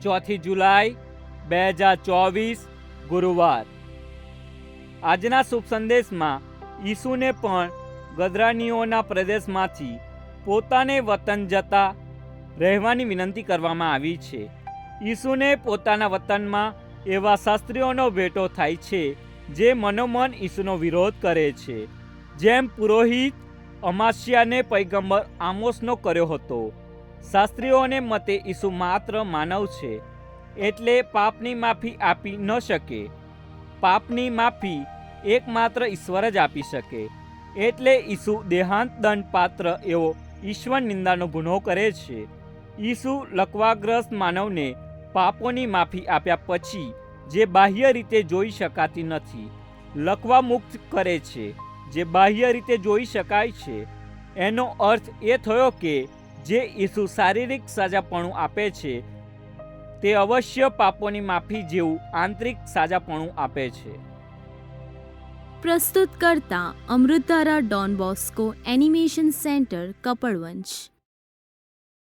ચોથી જુલાઈ બે હજાર ચોવીસ, ગુરુવાર. આજના શુભ સંદેશમાં ઈસુને પણ ગદરાનીઓના પ્રદેશમાંથી પોતાને વતન જતા રહેવાની વિનંતી કરવામાં આવી છે. ઈસુને પોતાના વતનમાં એવા શાસ્ત્રીઓનો ભેટો થાય છે, જે મનોમન ઈસુનો વિરોધ કરે છે. જેમ પુરોહિત અમાસ્યાને પૈગંબર આમોસનો કર્યો હતો શાસ્ત્રીઓને મતે ઈસુ માત્ર માનવ છે, એટલે પાપની માફી આપી ન શકે. પાપની માફી એકમાત્ર ઈશ્વર જ આપી શકે, એટલે ઈસુ દેહાંત દંડ પાત્ર એવો ઈશ્વર નિંદાનો ગુનો કરે છે. ઈસુ લકવાગ્રસ્ત માનવને પાપોની માફી આપ્યા પછી જે બાહ્ય રીતે જોઈ શકાતી નથી લકવા મુક્ત કરે છે. જે બાહ્ય રીતે જોઈ શકાય છે, એનો અર્થ એ થયો કે જે ઈસુ શારીરિક સાજાપણું આપે છે, તે અવશ્ય પાપોની માફી જેવું આંતરિક સાજાપણું આપે છે. પ્રસ્તુત કરતા અમૃતારા Don Bosco animation center, Kapadvanj.